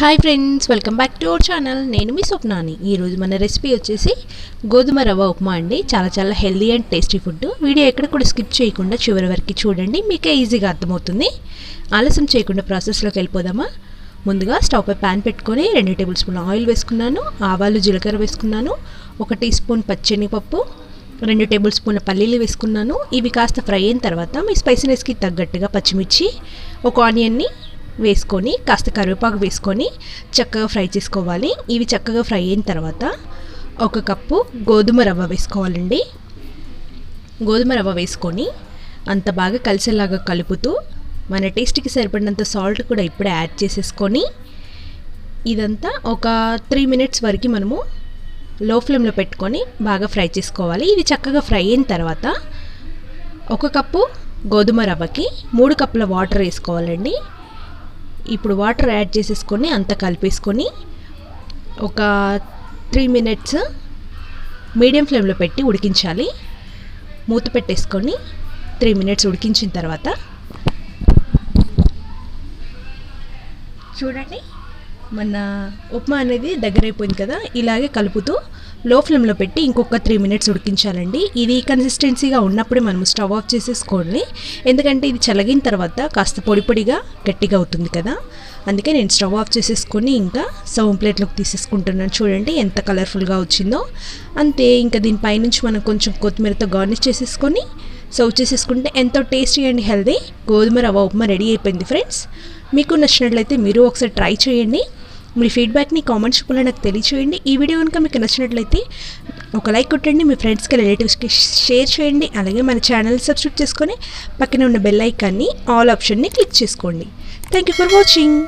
Hi friends welcome back to our channel నేను మీ స్వప్నాని. ఈరోజు మన రెసిపీ వచ్చేసి గోధుమ రవ్వ ఉప్మా అండి. చాలా చాలా healthy and tasty food video ఎక్కడ కూడా స్కిప్ చేయకుండా చివరి వరకు చూడండి. మీకే ఈజీగా అర్థమవుతుంది. ఆలస్యం చేయకుండా ప్రాసెస్లోకి వెళ్ళిపోదామా? ముందుగా స్టవ్ పై ప్యాన్ పెట్టుకొని రెండు టేబుల్ స్పూన్ ఆయిల్ వేసుకున్నాను. ఆవాలు జీలకర్ర వేసుకున్నాను. ఒక టీ స్పూన్ పచ్చెనిపప్పు రెండు టేబుల్ స్పూన్ల పల్లీలు వేసుకున్నాను. ఇవి కాస్త ఫ్రై అయిన తర్వాత మీ స్పైసీనెస్కి తగ్గట్టుగా పచ్చిమిర్చి ఒక ఆనియన్ని వేసుకొని కాస్త కరివేపాకు వేసుకొని చక్కగా ఫ్రై చేసుకోవాలి. ఇవి చక్కగా ఫ్రై అయిన తర్వాత ఒక కప్పు గోధుమ రవ్వ వేసుకోవాలండి. గోధుమ రవ్వ వేసుకొని అంత బాగా కలిసేలాగా కలుపుతూ మన టేస్ట్కి సరిపడినంత సాల్ట్ కూడా ఇప్పుడే యాడ్ చేసేసుకొని ఇదంతా ఒక త్రీ మినిట్స్ వరకు మనము లో ఫ్లేమ్లో పెట్టుకొని బాగా ఫ్రై చేసుకోవాలి. ఇది చక్కగా ఫ్రై అయిన తర్వాత ఒక కప్పు గోధుమ రవ్వకి మూడు కప్పుల వాటర్ వేసుకోవాలండి. ఇప్పుడు వాటర్ యాడ్ చేసేసుకొని అంతా కలిపేసుకొని ఒక త్రీ మినిట్స్ మీడియం ఫ్లేమ్లో పెట్టి ఉడికించాలి. మూత పెట్టేసుకొని త్రీ మినిట్స్ ఉడికించిన తర్వాత చూడండి మన ఉప్మా అనేది దగ్గర అయిపోయింది కదా ఇలాగే కలుపుతూ లో ఫ్లేమ్లో పెట్టి ఇంకొక త్రీ మినిట్స్ ఉడికించాలండి. ఇది కన్సిస్టెన్సీగా ఉన్నప్పుడే మనం స్టవ్ ఆఫ్ చేసేసుకోండి ఎందుకంటే ఇది చల్లగిన తర్వాత కాస్త పొడి పొడిగా గట్టిగా అవుతుంది కదా. అందుకే నేను స్టవ్ ఆఫ్ చేసేసుకొని ఇంకా సర్వ్ ప్లేట్లోకి తీసేసుకుంటున్నాను. చూడండి ఎంత కలర్ఫుల్గా వచ్చిందో. అంతే ఇంకా దీనిపైనుంచి మనం కొంచెం కొత్తిమీరతో గార్నిష్ చేసేసుకొని సర్వ్ చేసేసుకుంటే ఎంతో టేస్టీ అండ్ హెల్దీ గోధుమ రవ్వ ఉప్మా రెడీ అయిపోయింది ఫ్రెండ్స్. మీకు నచ్చినట్లయితే మీరు ఒకసారి ట్రై చేయండి. మీ ఫీడ్బ్యాక్ని కామెంట్స్ రూపంలో నాకు తెలియచేయండి. ఈ వీడియో కనుక మీకు నచ్చినట్లయితే ఒక లైక్ కొట్టండి మీ ఫ్రెండ్స్కి రిలేటివ్స్కి షేర్ చేయండి. అలాగే మన ఛానల్ సబ్స్క్రైబ్ చేసుకొని పక్కన ఉన్న బెల్ ఐకాన్ని ఆల్ ఆప్షన్ని క్లిక్ చేసుకోండి. Thank you for watching